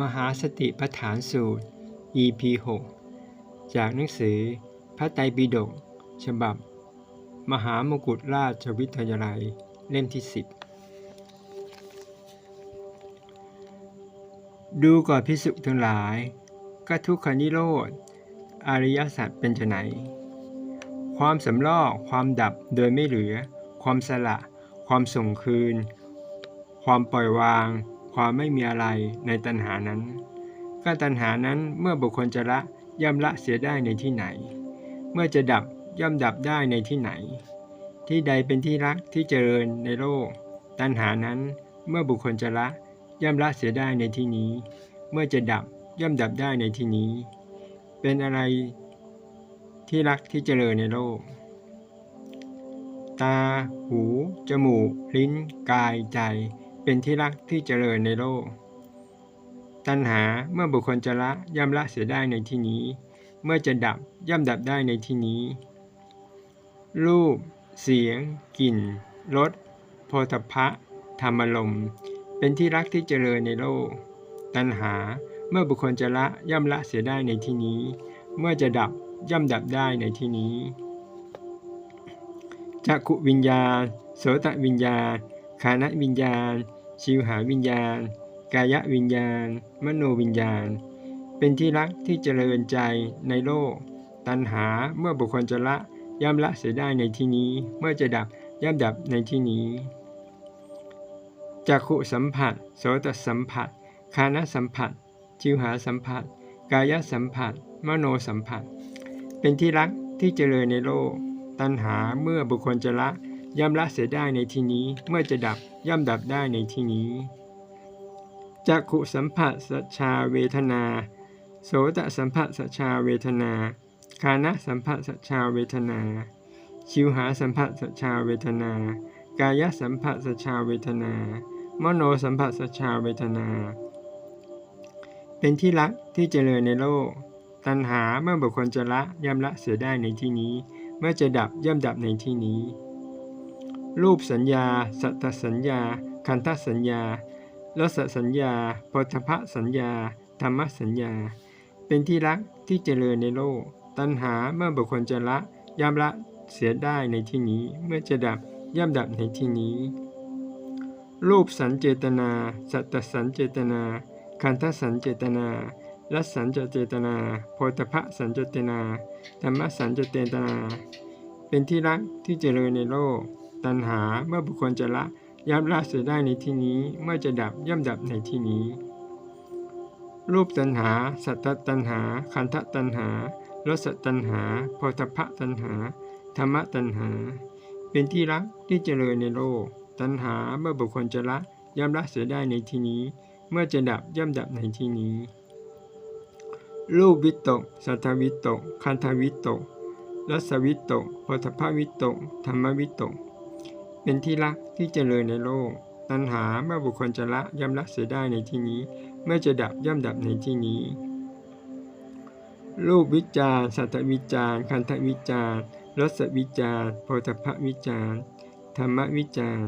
มหาสติปัฏฐานสูตร EP 6จากหนังสือพระไตรปิฎกฉบับ มหามกุฏราชวิทยาลัยเล่มที่ 10 ดูก่อนพิสุทั้งหลายก็ทุกขนิโรธ อริยสัจเป็นไนความสำลอกความดับโดยไม่เหลือ ความสละ ความส่งคืน ความปล่อยวาง ความไม่มีอะไรในตัณหานั้น ก็ตัณหานั้นเมื่อบุคคลจะละย่อมละเสียได้ในที่ไหน เมื่อจะดับย่อมดับได้ในที่ไหน ที่ใดเป็นที่รักที่เจริญในโลก ตัณหานั้นเมื่อบุคคลจะละย่อมละเสียได้ในที่นี้ เมื่อจะดับย่อมดับได้ในที่นี้ เป็นอะไรที่รักที่เจริญในโลก ตา หู จมูก ลิ้น กาย ใจ เป็นที่รักที่เจริญในโลก ตัณหาเมื่อบุคคลจะละย่อมละเสียได้ในที่นี้ เมื่อจะดับย่อมดับได้ในที่นี้ รูป เสียง กลิ่น รสโพธพะ ธรรมลมเป็นที่รักที่เจริญในโลก ตัณหาเมื่อบุคคลจะละย่อมละเสียได้ในที่นี้ เมื่อจะดับย่อมดับได้ในที่นี้จักขุวิญญาโสตวิญญา ณขานวิญญาณ ชิวหาวิญญาณ กายวิญญาณ มโนวิญญาณ เป็นที่รักที่เจริญใจในโลก ตัณหาเมื่อบุคคลจะละย่อมละเสียได้ในที่นี้ เมื่อจะดับย่อมดับในที่นี้จักขุสัมผัส โสตสัมผัส คานสัมผัส ชิวหาสัมผัส กายสัมผัส มโนสัมผัส เป็นที่รักที่เจริญในโลก ตัณหาเมื่อบุคคลจะละ ย่อมละเสียได้ในที่นี้ เมื่อจะดับย่อมดับได้ในที่นี้จักขุสัมผัสสชาเวทนา โสตสัมผัสสชาเวทนาคานะสัมผัสสชาเวทนา ชิวหาสัมผัสสชาเวทนา กายสัมผัสสชาเวทนา มโนสัมผัสสชาเวทนา เป็นที่รักที่เจริญในโลก ตัณหาเมื่อบุคคลจะละย่อมละเสียได้ในที่นี้ เมื่อจะดับย่อมดับในที่นี้ รูปสัญญา สัตสัญญา คันธสัญญารสสัญญาปทพสัญญา ธรรมสัญญา เป็นที่รักที่เจริญในโลก ตัณหาเมื่อบุคคลจะละย่อมละเสียได้ในที่นี้ เมื่อจะดับย่อมดับในที่นี้ รูปสัญเจตนา สัตสัญเจตนา คันธสัญเจตนารสสัญจเจตนาโพธพสัญจเจตนา ธรรมสัญจเจตนา เป็นที่รักที่เจริญในโลก ตัณหาเมื่อบุคคลจะละย่อมละเสียได้ในที่นี้ เมื่อจะดับย่อมดับในที่นี้ รูปตัณหา สัตตตัณหา คันธตัณหารสตัณหาโพธพะตัณหา ธรรมตัณหา เป็นที่รักที่เจริญในโลก ตัณหาเมื่อบุคคลจะละย่อมละเสียได้ในที่นี้ เมื่อจะดับย่อมดับในที่นี้รูปวิตก สัทธวิตก คันธวิตกรสวิตกโพธพวิตก ธรรมวิตก เป็นที่รักที่เจริญในโลก ตัณหาเมื่อบุคคลจะละย่อมละเสียได้ในที่นี้ เมื่อจะดับย่อมดับในที่นี้ รูปวิจารสัทธวิจารคันธวิจารรสวิจารโพธพวิจารธรรมวิจาร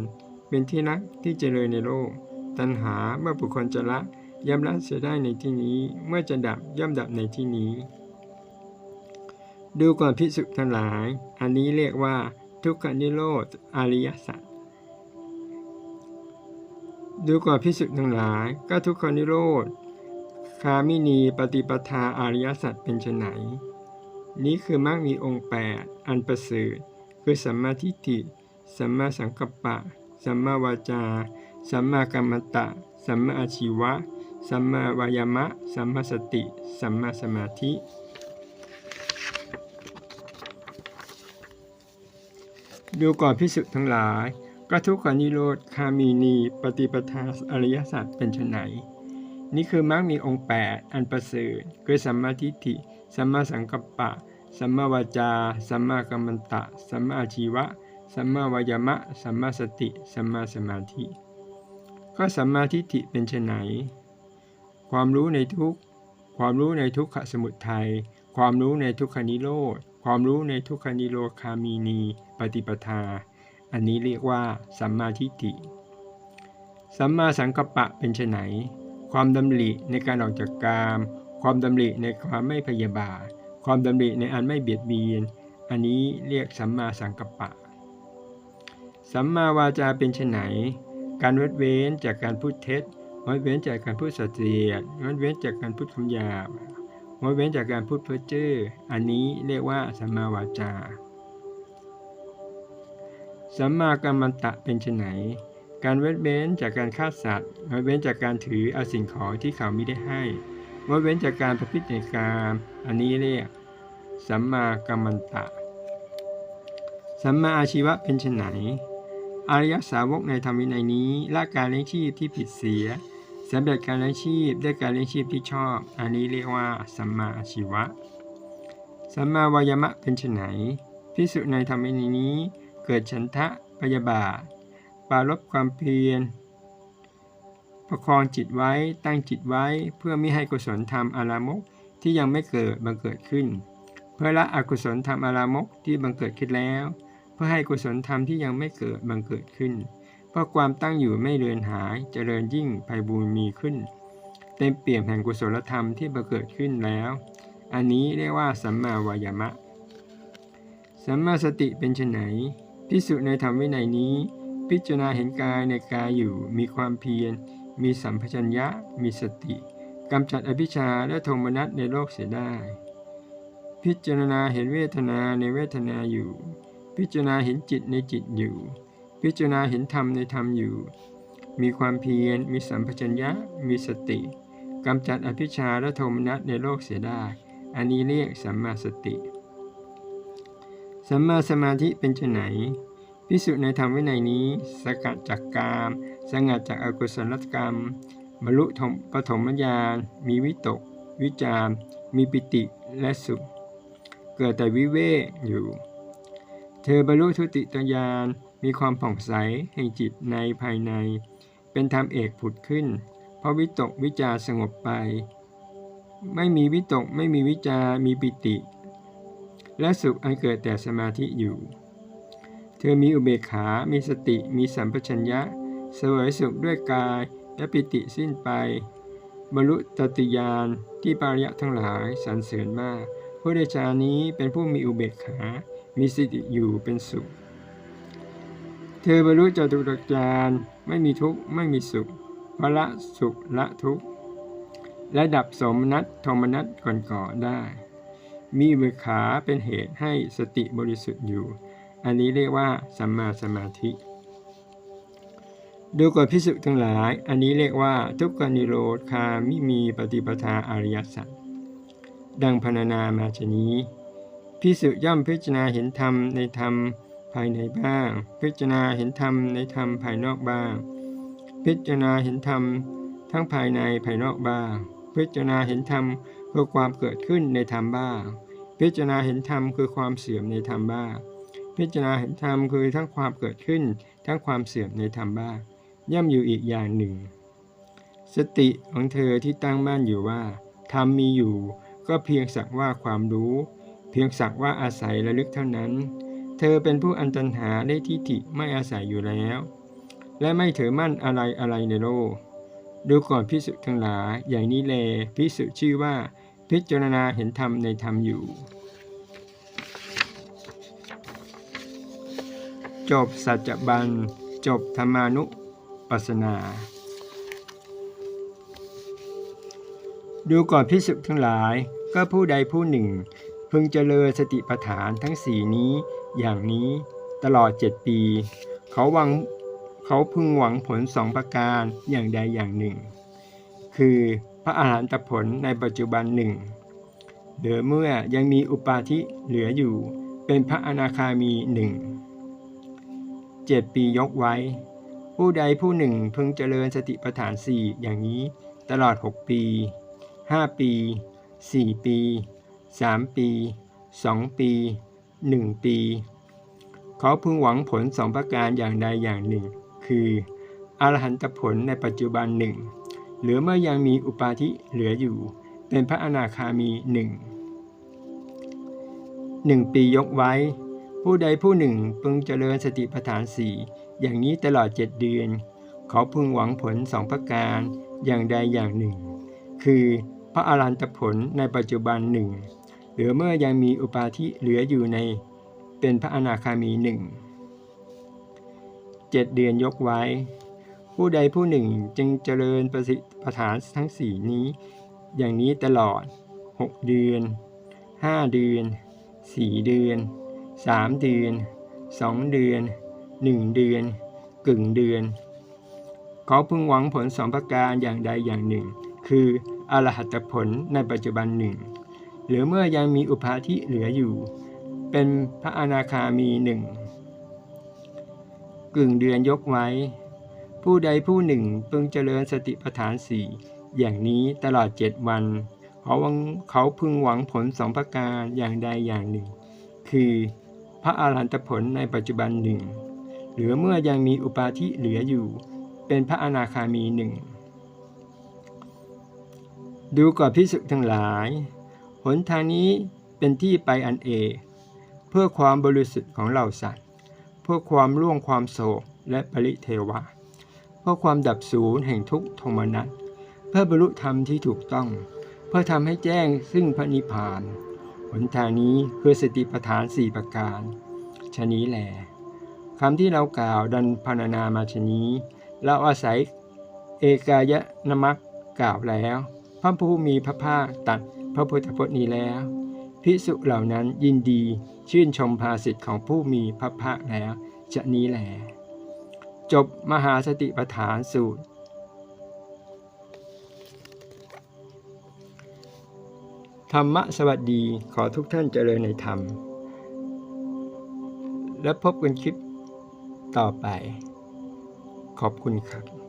เป็นที่รักที่เจริญในโลก ตัณหาเมื่อบุคคลจะละย่อมละเสียได้ในที่นี้ เมื่อจะดับย่อมดับในที่นี้ ดูก่อนพิสุทั้งหลาย อันนี้เรียกว่า ทุกขนิโรธอริยสัจดูก่อนพิสุทธ์ทั้งหลายก็ทุกขนิโรธคามินีปฏิปทาอริยสัจเป็นไนนี้คือมรรคมีองค์แปดอันประเสริฐคือสัมมาทิฏฐิสัมมาสังกัปปะ สัมมาวาจา สัมมากัมมันตะ สัมมาอาชีวะ สัมมาวายามะ สัมมาสติ สัมมาสมาธิ ดูก่อนพิสุทั้งหลายก็ทุกขนิโรธคามีนี ปฏิปทาอริยสัจเป็นไนนี่คือมรรคมีองค์แปดอันประเสริฐคือสัมมาทิฏฐิสัมมาสังกัปปะสัมมาวาจาสัมมากัมมันตะสัมมาอาชีวะสัมมาวายามะสัมมาสติสัมมาสมาธิ ก็สัมมาทิฏฐิเป็นไนความรู้ในทุกความรู้ในทุกขสมุทัย ความรู้ในทุกขนิโรธ ความรู้ในทุกขนิโรธคามีนี ปฏิปทา อันนี้เรียกว่า สัมมาทิฏฐิ สัมมาสังกัปปะเป็นไนความดำริในการออกจากกาม ความดำริในความไม่พยาบาท ความดำริในอันไม่เบียดเบียน อันนี้เรียกสัมมาสังกัปปะ สัมมาวาจาเป็นไนการงดเว้นจากการพูดเท็จงดเว้นจากการพูดสัตย์เสียดงดเว้นจากการพูดคำหยาบ งดเว้นจากการพูดเพ้อเจ้ออันนี้เรียกว่าสัมมาวาจา สัมมากัมมันตะเป็นไนการเว้นเว้นจากการฆ่าสัตว์งดเว้นจากการถือเอาสิ่งของที่เขาไม่ได้ให้งดเว้นจากการประพฤติในกามอันนี้เรียก สัมมากัมมันตะ สัมมาอาชีวะเป็นไนอริยสาวกในธรรมวินัยนี้ละการเลี้ยงชีพที่ผิดเสีย สำเร็จการเลี้ยงชีพด้วยการเลี้ยงชีพที่ชอบ อันนี้เรียกว่าสัมมาอาชีวะ สัมมาวายามะเป็นไฉนพิสุในธรรมินัยนี้ เกิดฉันทะพยาบาทปรารบความเพียร ประคองจิตไว้ตั้งจิตไว้เพื่อไม่ให้กุศลธรรมอารามกที่ยังไม่เกิดบังเกิดขึ้น เพื่อละอกุศลธรรมอารามกที่บังเกิดขึ้นแล้ว เพื่อให้กุศลธรรมที่ยังไม่เกิดบังเกิดขึ้น เพราะความตั้งอยู่ไม่เลือนหายเจริญยิ่งไพบูรมีขึ้น เต็มเปี่ยมแห่งกุศลธรรมที่บังเกิดขึ้นแล้ว อันนี้เรียกว่าสัมมาวายามะ สัมมาสติเป็นไฉนพิสุในธรรมวินัยนี้ พิจารณาเห็นกายในกายอยู่ มีความเพียร มีสัมปชัญญะ มีสติกำจัดอภิชาและโทมนัสในโลกเสียได้ พิจารณาเห็นเวทนาในเวทนาอยู่ พิจารณาเห็นจิตในจิตอยู่ พิจารณาเห็นธรรมในธรรมอยู่ มีความเพียร มีสัมปชัญญะ มีสติกำจัดอภิชาและโทมนัสในโลกเสียได้ อันนี้เรียกสัมมาสติ สัมมาสมาธิเป็นไฉนพิสุในธรรมวินัยนี้ สกัดจากกาม สงัดจากอากุศลกรรม บรรลุธมปฐมญาณ มีวิตก วิจารมีปิติและสุข เกิดแต่วิเวกอยู่ เธอบรรลุทุติตญาณ มีความผ่องใสแห่งจิตในภายใน เป็นธรรมเอกผุดขึ้น เพราะวิตกวิจารสงบไป ไม่มีวิตกไม่มีวิจารมีปิติ และสุขอันเกิดแต่สมาธิอยู่ เธอมีอุเบกขา มีสติ มีสัมปชัญญะ เสวยสุขด้วยกายและปิติสิ้นไป บรรลุตติยานที่ปารยะทั้งหลายสรรเสริญมาก ผู้ได้ฌานี้เป็นผู้มีอุเบกขา มีสติอยู่เป็นสุข เธอบรรลุจตุตฌานไม่มีทุกข์ไม่มีสุขพระละสุขละทุกข์และดับสมนัตโทมนัตก่อนก่อได้ มีเบกขาเป็นเหตุให้สติบริสุทธิ์อยู่ อันนี้เรียกว่าสัมมาสมาธิ ดูก่อนพิสุทั้งหลาย อันนี้เรียกว่าทุกขนิโรธคามิมีปฏิปทาอริยสัจดังพรรณนามาชนี้พิสุย่อมพิจารณาเห็นธรรมในธรรม ภายในบ้าง พิจารณาเห็นธรรมในธรรมภายนอกบ้าง พิจารณาเห็นธรรมทั้งภายในภายนอกบ้าง พิจารณาเห็นธรรมคือความเกิดขึ้นในธรรมบ้าง พิจารณาเห็นธรรมคือความเสื่อมในธรรมบ้าง พิจารณาเห็นธรรมคือทั้งความเกิดขึ้น ทั้งความเสื่อมในธรรมบ้าง ย่อมอยู่อีกอย่างหนึ่ง สติของเธอที่ตั้งมั่นอยู่ว่าธรรมมีอยู่ ก็เพียงสักว่าความรู้ เพียงสักว่าอาศัยระลึกเท่านั้น เธอเป็นผู้อันตันหาได้ทิฏฐิไม่อาศัยอยู่แล้ว และไม่ถือมั่นอะไรอะไรในโลก ดูก่อนพิสุทั้งหลายอย่างนี้แลพิสุชื่อว่าพิจารณาเห็นธรรมในธรรมอยู่ จบสัจบัน จบธรรมานุปัสสนา ดูก่อนพิสุทั้งหลายก็ผู้ใดผู้หนึ่งพึงเจริญสติปัฏฐานทั้งสี่นี้ อย่างนี้ตลอดเจ็ดปี เขาหวังเขาพึงหวังผลสองประการอย่างใดอย่างหนึ่ง คือพระอาหารหันตผลในปัจจุบันหนึ่งเหลือเมื่อยังมีอุปาทิเหลืออยู่ เป็นพระอนาคามีหนึ่งเจ็ดปียกไว้ ผู้ใดผู้หนึ่งพึงเจริญสติปัฏฐานสี่อย่างนี้ตลอดหกปีห้าปีสี่ปีสามปีสองปี หนึ่งปี เขาพึงหวังผลสองประการอย่างใดอย่างหนึ่ง คืออรหันตผลในปัจจุบันหนึ่งหรือเมื่อยังมีอุปาทิเหลืออยู่ เป็นพระอนาคามีหนึ่งหนึ่งปียกไว้ ผู้ใดผู้หนึ่งพึงเจริญสติปัฏฐานสี่อย่างนี้ตลอดเจ็ดเดือน เขาพึงหวังผลสองประการอย่างใดอย่างหนึ่ง คือพระอรันตผลในปัจจุบันหนึ่ง หรือเมื่อยังมีอุปาทิเหลืออยู่ในเป็นพระอนาคามีหนึ่งเจ็ดเดือนยกไว้ ผู้ใดผู้หนึ่งจึงเจริญประสิทธิปฐานทั้งสี่นี้ อย่างนี้ตลอด 6 เดือน 5 เดือน 4 เดือน 3 เดือน 2 เดือน 1 เดือน กึ่งเดือน เขาพึงหวังผลสองประการอย่างใดอย่างหนึ่ง คืออรหัตผลในปัจจุบันหนึ่ง หรือเมื่อยังมีอุปาทิเหลืออยู่ เป็นพระอนาคามีหนึ่งกึ่งเดือนยกไว้ ผู้ใดผู้หนึ่งพึงเจริญสติปัฏฐานสี่อย่างนี้ตลอดเจ็ดวันเขาวังเขาพึงหวังผลสองประการอย่างใดอย่างหนึ่ง คือพระอาหารหันตผลในปัจจุบันหนึ่งหรือเมื่อยังมีอุปาทิเหลืออยู่ เป็นพระอนาคามีหนึ่งดูก่อนพิสุทั้งหลาย หนทางนี้เป็นที่ไปอันเอ เพื่อความบริสุทธิ์ของเหล่าสัตว์ เพื่อความร่วงความโศกและปริเทวะ เพื่อความดับสูญแห่งทุกโทมนัส เพื่อบรรลุธรรมที่ถูกต้อง เพื่อทำให้แจ้งซึ่งพระนิพพาน หนทางนี้คือสติปัฏฐานสี่ประการชะนี้แหลคำที่เรากล่าวดันพรรณนามาชะนี้เราอาศัยเอกายนมักกล่าวแล้ว พระผู้มีพระภาคตัด พระพุทธพจน์นี้แล้วพิสุเหล่านั้นยินดีชื่นชมภาสิทธิ์ของผู้มีพระภาคแล้วจะนี้แหลจบมหาสติปัฏฐานสูตร ธรรมะสวัสดีขอทุกท่านเจริญในธรรม และพบกันคลิปต่อไป ขอบคุณครับ